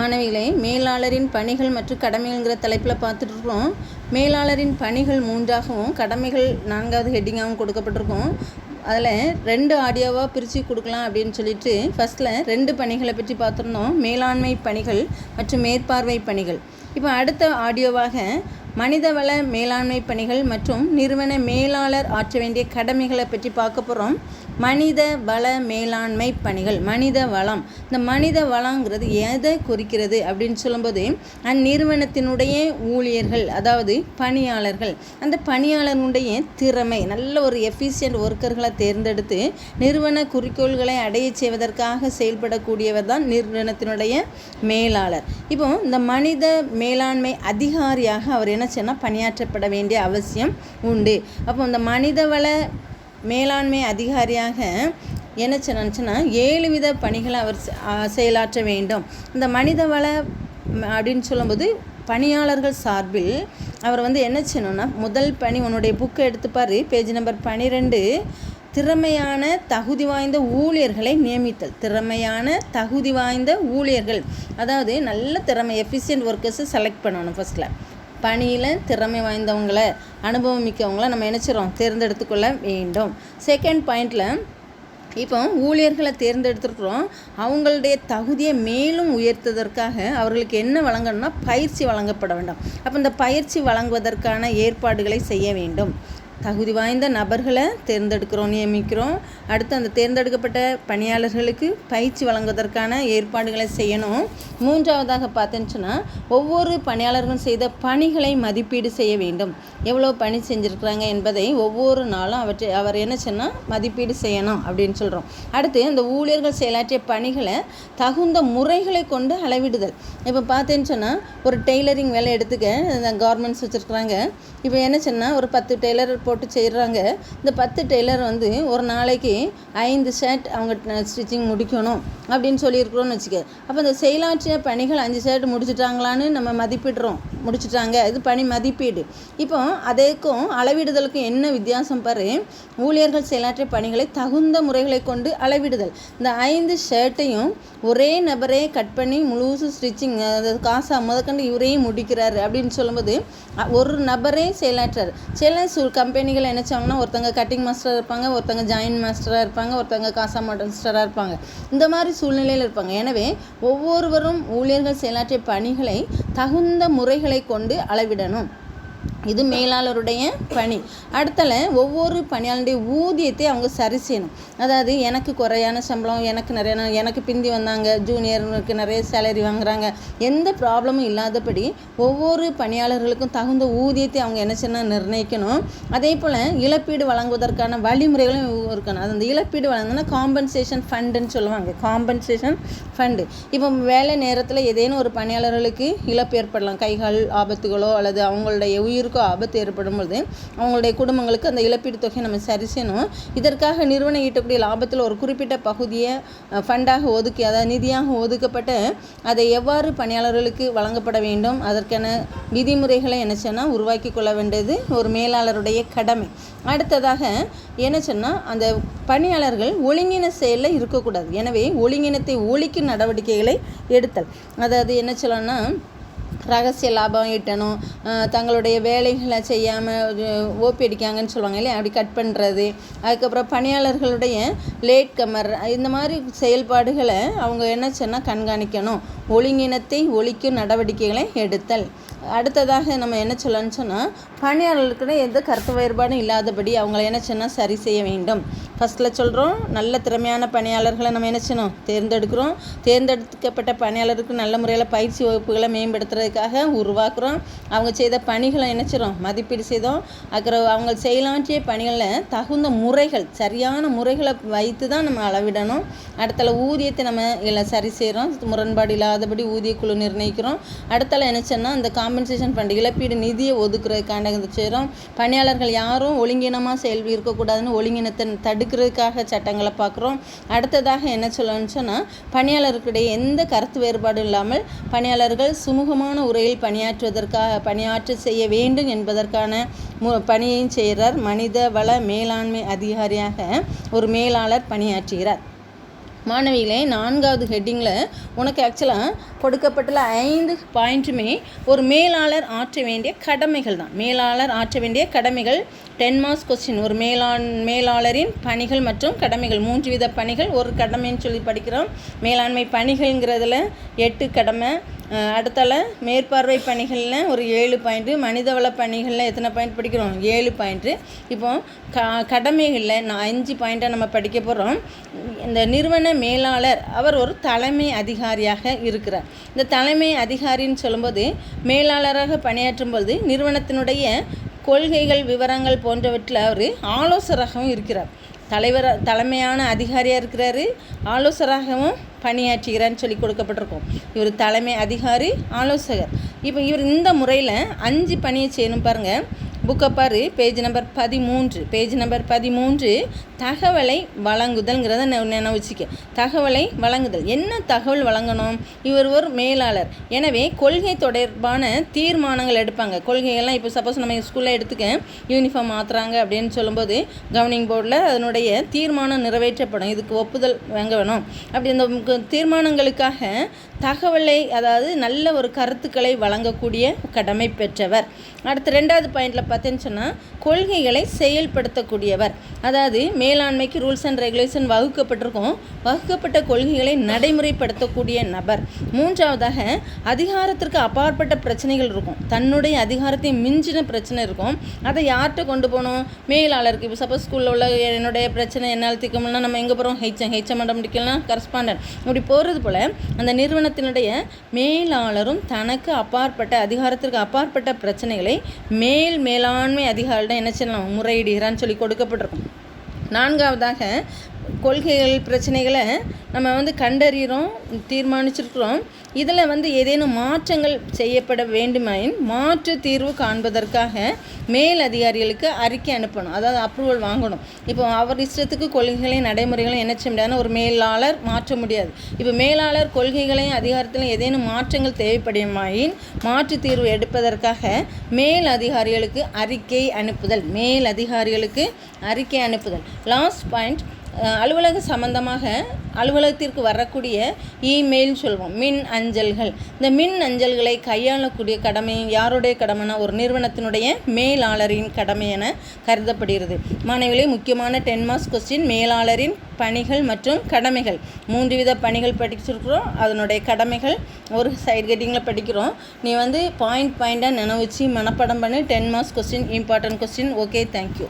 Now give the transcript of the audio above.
மாணவிகளை மேலாளரின் பணிகள் மற்றும் கடமைகள்ங்கிற தலைப்பில் பார்த்துட்ருக்கோம் மேலாளரின் பணிகள் மூன்றாகவும் கடமைகள் நான்காவது ஹெட்டிங்காகவும் கொடுக்கப்பட்டிருக்கும். அதில் ரெண்டு ஆடியோவாக பிரித்து கொடுக்கலாம் அப்படின்னு சொல்லிட்டு ஃபஸ்ட்டில் ரெண்டு பணிகளை பற்றி பார்த்துருந்தோம். மேலாண்மை பணிகள் மற்றும் மேற்பார்வை பணிகள். இப்போ அடுத்த ஆடியோவாக மனிதவள மேலாண்மை பணிகள் மற்றும் நிறுவன மேலாளர் ஆற்ற வேண்டிய கடமைகளை பற்றி பார்க்க போகிறோம் மனித வள மேலாண்மை பணிகள் மனித வளம் இந்த மனித வளங்கிறது எதை குறிக்கிறது அப்படின்னு சொல்லும்போது அந்நிறுவனத்தினுடைய ஊழியர்கள் அதாவது பணியாளர்கள் அந்த பணியாளர்களுடைய திறமை நல்ல ஒரு எஃபிஷியன்ட் ஒர்க்கர்களை தேர்ந்தெடுத்து நிறுவன குறிக்கோள்களை அடைய செய்வதற்காக செயல்படக்கூடியவர் தான் நிறுவனத்தினுடைய மேலாளர். இப்போ இந்த மனித மேலாண்மை அதிகாரியாக அவர் என்ன செய்யணும் பணியாற்றப்பட வேண்டிய அவசியம் உண்டு. அப்போ இந்த மனிதவள மேலாண்மை அதிகாரியாக என்ன சொன்னாச்சுன்னா ஏழு வித பணிகளை அவர் செயலாற்ற வேண்டும். இந்த மனிதவள அப்படின்னு சொல்லும்போது பணியாளர்கள் சார்பில் அவர் வந்து என்ன செய்யணும்னா முதல் பணி உன்னுடைய புக்கை எடுத்துப்பார் பேஜ் நம்பர் பன்னிரெண்டு திறமையான தகுதி வாய்ந்த ஊழியர்களை நியமித்தல். திறமையான தகுதி வாய்ந்த ஊழியர்கள். அதாவது நல்ல திறமை எஃபிஷியன்ட் ஒர்க்கர்ஸை செலக்ட் பண்ணணும் ஃபஸ்ட்டில் பணியில் திறமை வாய்ந்தவங்களை அனுபவம் மிக்கவங்கள நம்ம நினச்சிரோம் தேர்ந்தெடுத்துக்கொள்ள வேண்டும். செகண்ட் பாயிண்டில் இப்போ ஊழியர்களை தேர்ந்தெடுத்துருக்குறோம். அவங்களுடைய தகுதியை மேலும் உயர்த்துவதற்காக அவர்களுக்கு என்ன வழங்கணும்னா பயிற்சி வழங்கப்பட வேண்டும். அப்போ இந்த பயிற்சி வழங்குவதற்கான ஏற்பாடுகளை செய்ய வேண்டும். தகுதி வாய்ந்த நபர்களை தேர்ந்தெடுக்கிறோம் நியமிக்கிறோம். அடுத்து அந்த தேர்ந்தெடுக்கப்பட்ட பணியாளர்களுக்கு பயிற்சி வழங்குவதற்கான ஏற்பாடுகளை செய்யணும். மூன்றாவதாக பார்த்தேன்னு சொன்னால் ஒவ்வொரு பணியாளர்களும் செய்த பணிகளை மதிப்பீடு செய்ய வேண்டும். எவ்வளோ பணி செஞ்சுருக்குறாங்க என்பதை ஒவ்வொரு நாளும் அவற்றை அவர் என்ன சொன்னால் மதிப்பீடு செய்யணும் அப்படின்னு சொல்கிறோம் அடுத்து அந்த ஊழியர்கள் செயலாற்றிய பணிகளை தகுந்த முறைகளை கொண்டு அளவிடுதல். இப்போ பார்த்தேன்னு சொன்னால் ஒரு டெய்லரிங் வேலை எடுத்துக்க இந்த வச்சுருக்குறாங்க. இப்போ என்ன சொன்னால் ஒரு பத்து டெய்லர் போட்டு செய்கிறாங்க இந்த பத்து டெய்லர் வந்து ஒரு நாளைக்கு ஐந்து ஷர்ட் அவங்க ஸ்டிச்சிங் முடிக்கணும் அப்படின்னு சொல்லியிருக்கிறோன்னு வச்சுக்க. அப்போ இந்த செயலாற்றிய பணிகள் அஞ்சு ஷர்ட் முடிச்சிட்டாங்களான்னு நம்ம மதிப்பிடுறோம். முடிச்சிட்டாங்க. இது பணி மதிப்பீடு. இப்போ அதேக்கும் அளவிடுதலுக்கும் என்ன வித்தியாசம் பாரு? ஊழியர்கள் செயலாற்றிய பணிகளை தகுந்த முறைகளை கொண்டு அளவிடுதல். இந்த ஐந்து ஷர்ட்டையும் ஒரே நபரே கட் பண்ணி முழுசு ஸ்டிச்சிங் அதாவது காசா முதற்கண்டு இவரையும் முடிக்கிறாரு அப்படின்னு சொல்லும்போது ஒரு நபரே செயலாற்றார். சில சு கம்பெனிகள் என்ன செய்வாங்கன்னா ஒருத்தங்க கட்டிங் மாஸ்டராக இருப்பாங்க ஒருத்தங்க ஜாயின் மாஸ்டராக இருப்பாங்க ஒருத்தங்க காசா மாஸ்டராக இருப்பாங்க. இந்த மாதிரி சூழ்நிலையில் இருப்பாங்க. எனவே ஒவ்வொருவரும் ஊழியர்கள் செயலாற்றிய பணிகளை தகுந்த முறைகளை கொண்டு அளவிடணும். இது மேலாளருடைய பணி. அடுத்தல ஒவ்வொரு பணியாளருடைய ஊதியத்தை அவங்க சரி செய்யணும். அதாவது எனக்கு குறையான சம்பளம் எனக்கு நிறைய எனக்கு பிந்தி வந்தாங்க ஜூனியருக்கு நிறைய சேலரி வாங்குறாங்க. எந்த ப்ராப்ளமும் இல்லாதபடி ஒவ்வொரு பணியாளர்களுக்கும் தகுந்த ஊதியத்தை அவங்க என்ன செய்யணும் நிர்ணயிக்கணும். அதே போல் இழப்பீடு வழங்குவதற்கான வழிமுறைகளும் இருக்கணும். அது அந்த இழப்பீடு வழங்கினா காம்பன்சேஷன் ஃபண்டுன்னு சொல்லுவாங்க. காம்பன்சேஷன் ஃபண்டு இப்போ வேலை நேரத்தில் ஏதேனும் ஒரு பணியாளர்களுக்கு இழப்பு ஏற்படலாம். கைகள் ஆபத்துகளோ அல்லது அவங்களுடைய உயிர் உயிருக்கோ ஆபத்து ஏற்படும் பொழுது அவங்களுடைய குடும்பங்களுக்கு அந்த இழப்பீடு தொகையை நம்ம சரி செய்யணும். இதற்காக நிறுவனம் ஈட்டக்கூடிய லாபத்தில் ஒரு குறிப்பிட்ட பகுதியை ஃபண்டாக ஒதுக்கி அதாவது நிதியாக ஒதுக்கப்பட்டு அதை எவ்வாறு பணியாளர்களுக்கு வழங்கப்பட வேண்டும் அதற்கான விதிமுறைகளை என்ன சொன்னால் உருவாக்கி கொள்ள வேண்டியது ஒரு மேலாளருடைய கடமை. அடுத்ததாக என்ன சொன்னால் அந்த பணியாளர்கள் ஒழுங்கின செயலில் இருக்கக்கூடாது. எனவே ஒழுங்கினத்தை ஒழிக்கும் நடவடிக்கைகளை எடுத்தல். அதாவது என்ன சொல்லணும்னா ரகசிய லாபம் ஈட்டணும். தங்களுடைய வேலைகளை செய்யாமல் ஓபி அடிக்காங்கன்னு சொல்லுவாங்க இல்லையா? அப்படி கட் பண்ணுறது அதுக்கப்புறம் பணியாளர்களுடைய லேட் கமர் இந்த மாதிரி செயல்பாடுகளை அவங்க என்ன சொன்னால் கண்காணிக்கணும். ஒழுங்கினத்தை ஒழிக்கும் நடவடிக்கைகளை எடுத்தல். அடுத்ததாக நம்ம என்ன சொல்லணும்னு சொன்னால் பணியாளர்களுக்கு எந்த கருத்து வேறுபாடும் இல்லாதபடி அவங்கள என்ன சொன்னால் சரி செய்ய வேண்டும். ஃபஸ்ட்டில் சொல்கிறோம் நல்ல திறமையான பணியாளர்களை நம்ம என்ன செய்யணும்? தேர்ந்தெடுக்கிறோம். தேர்ந்தெடுக்கப்பட்ட பணியாளருக்கு நல்ல முறையில் பயிற்சி வகுப்புகளை அவங்களுக்காக உருவாக்குறோம். அவங்க செய்த பணிகளை என்ன மதிப்பீடு செய்தோம். அப்புறம் அவங்க செய்யலாற்றிய பணிகளில் தகுந்த முறைகள் சரியான முறைகளை வைத்து தான் நம்ம அளவிடணும். அடுத்தல ஊதியத்தை நம்ம இல்லை சரி செய்கிறோம் முரண்பாடு இல்லாதபடி ஊதிய குழு நிர்ணயிக்கிறோம். அடுத்தல என்ன அந்த காம்பன்சேஷன் ஃபண்ட் இழப்பீடு நிதியை ஒதுக்குறதுக்காண்ட செய்கிறோம் பணியாளர்கள் யாரும் ஒழுங்கினமாக செயல் இருக்கக்கூடாதுன்னு ஒழுங்கினத்தை தடுக்கிறதுக்காக சட்டங்களை பார்க்குறோம் அடுத்ததாக என்ன சொல்லணும்னு சொன்னால் பணியாளர்களுடைய எந்த கருத்து வேறுபாடும் இல்லாமல் பணியாளர்கள் சுமூகமான உரையில் பணியாற்றுவதற்காக பணியாற்ற செய்ய வேண்டும் என்பதற்கான மு பணியையும் செய்கிறார். மனித வள மேலாண்மை அதிகாரியாக ஒரு மேலாளர் பணியாற்றுகிறார். மாணவிகளே நான்காவது ஹெட்டிங்கில் உனக்கு ஆக்சுவலாக கொடுக்கப்பட்டுள்ள ஐந்து பாயிண்ட்டுமே ஒரு மேலாளர் ஆற்ற வேண்டிய கடமைகள் தான். மேலாளர் ஆற்ற வேண்டிய கடமைகள் டென் மார்க்ஸ் கொஸ்டின் ஒரு மேலாண் மேலாளரின் பணிகள் மற்றும் கடமைகள். மூன்று வித பணிகள். ஒரு கடமைன்னு சொல்லி படிக்கிறோம். மேலாண்மை பணிகள்ங்கிறதுல எட்டு கடமை அடுத்தால மேற்பார்வை பணிகளில் ஒரு ஏழு பாயிண்ட்டு மனிதவள பணிகளில் எத்தனை பாயிண்ட் படிக்கிறோம்? ஏழு பாயிண்ட்டு இப்போ க கடமைகளில் நான் அஞ்சு பாயிண்ட்டாக நம்ம படிக்க போகிறோம் இந்த நிறுவன மேலாளர் அவர் ஒரு தலைமை அதிகாரியாக இருக்கிறார். இந்த தலைமை அதிகாரின்னு சொல்லும்போது மேலாளராக பணியாற்றும் பொழுது நிறுவனத்தினுடைய கொள்கைகள் விவரங்கள் போன்றவற்றில் அவர் ஆலோசகராகவும் இருக்கிறார். தலைவர் தலைமையான அதிகாரியாக இருக்கிறாரு. ஆலோசகராகவும் பணியாற்றுகிறான்னு சொல்லி கொடுக்கப்பட்டிருக்கோம். இவர் தலைமை அதிகாரி ஆலோசகர். இப்போ இவர் இந்த முறையில் அஞ்சு பணியை செய்யணும் பாருங்கள் புக்கை பாரு பேஜ் நம்பர் பதிமூன்று. பேஜ் நம்பர் பதிமூன்று தகவலை வழங்குதல்ங்கிறத நினைவுச்சிக்க. தகவலை வழங்குதல். என்ன தகவல் வழங்கணும்? இவர் ஒரு மேலாளர். எனவே கொள்கை தொடர்பான தீர்மானங்கள் எடுப்பாங்க. கொள்கைகள்லாம் இப்போ சப்போஸ் நம்ம ஸ்கூலில் எடுத்துக்க யூனிஃபார்ம் மாற்றுறாங்க அப்படின்னு சொல்லும்போது கவர்னிங் போர்டில் அதனுடைய தீர்மானம் நிறைவேற்றப்படும். இதுக்கு ஒப்புதல் வாங்க வேணும். அப்படி இந்த தீர்மானங்களுக்காக தகவலை அதாவது நல்ல ஒரு கருத்துக்களை வழங்கக்கூடிய கடமை பெற்றவர். அடுத்து ரெண்டாவது பாயிண்டில் பார்த்தேன்னு சொன்னால் கொள்கைகளை செயல்படுத்தக்கூடியவர். அதாவது மேலாண்மைக்கு ரூல்ஸ் அண்ட் ரெகுலேஷன் வகுக்கப்பட்டிருக்கும். வகுக்கப்பட்ட கொள்கைகளை நடைமுறைப்படுத்தக்கூடிய நபர். மூன்றாவதாக அதிகாரத்திற்கு அப்பாற்பட்ட பிரச்சனைகள் இருக்கும். தன்னுடைய அதிகாரத்தை மிஞ்சின பிரச்சனை இருக்கும். அதை யார்கிட்ட கொண்டு போகணும்? மேலாளருக்கு. இப்போ சப்போஸ் ஸ்கூலில் உள்ள என்னுடைய பிரச்சனை என்னால் தீர்க்க நம்ம எங்கே போகிறோம் ஹெச்எம் ஹெச்எம் மடம் முடிக்கலாம் கரஸ்பாண்டன்ட் இப்படி போகிறது போல் அந்த நிறுவனத்தினுடைய மேலாளரும் தனக்கு அப்பாற்பட்ட அதிகாரத்திற்கு அப்பாற்பட்ட பிரச்சனைகளை மேல் மேல் மேலாண்மை அதிகாரிடம் என்ன செய்யலாம்? முறையிடுகிறான்னு சொல்லி கொடுக்கப்பட்டிருக்கும். நான்காவதாக கொள்கைகள் பிரச்சனைகளை நம்ம வந்து கண்டறிகிறோம் தீர்மானிச்சிருக்கிறோம். இதில் வந்து ஏதேனும் மாற்றங்கள் செய்யப்பட வேண்டுமாயின் மாற்று தீர்வு காண்பதற்காக மேல் அதிகாரிகளுக்கு அறிக்கை அனுப்பணும். அதாவது அப்ரூவல் வாங்கணும். இப்போ அவர் இஷ்டத்துக்கு கொள்கைகளையும் நடைமுறைகளையும் என்ன செய்ய முடியாதுன்னு ஒரு மேலாளர் மாற்ற முடியாது. இப்போ மேலாளர் கொள்கைகளையும் அதிகாரத்திலும் ஏதேனும் மாற்றங்கள் தேவைப்படுமாயின் மாற்று தீர்வு எடுப்பதற்காக மேல் அதிகாரிகளுக்கு அறிக்கை அனுப்புதல். மேல் அதிகாரிகளுக்கு அறிக்கை அனுப்புதல். லாஸ்ட் பாயிண்ட் அலுவலக சம்பந்தமாக அலுவலகத்திற்கு வரக்கூடிய இமெயில் சொல்வோம். மின் அஞ்சல்கள். இந்த மின் அஞ்சல்களை கையாளக்கூடிய கடமை யாருடைய கடமைனா ஒரு நிறுவனத்தினுடைய மேலாளரின் கடமை என கருதப்படுகிறது. மாணவிகளே முக்கியமான டென் மார்க்ஸ் கொஸ்டின் மேலாளரின் பணிகள் மற்றும் கடமைகள். மூன்று வித பணிகள் படிச்சிருக்கிறோம். அதனுடைய கடமைகள் ஒரு சைடு கட்டிங்கில் படிக்கிறோம். நீ வந்து பாயிண்ட் பாயிண்ட்டாக நினைவச்சு மனப்படம் பண்ணி. Ten marks question important question. Okay thank you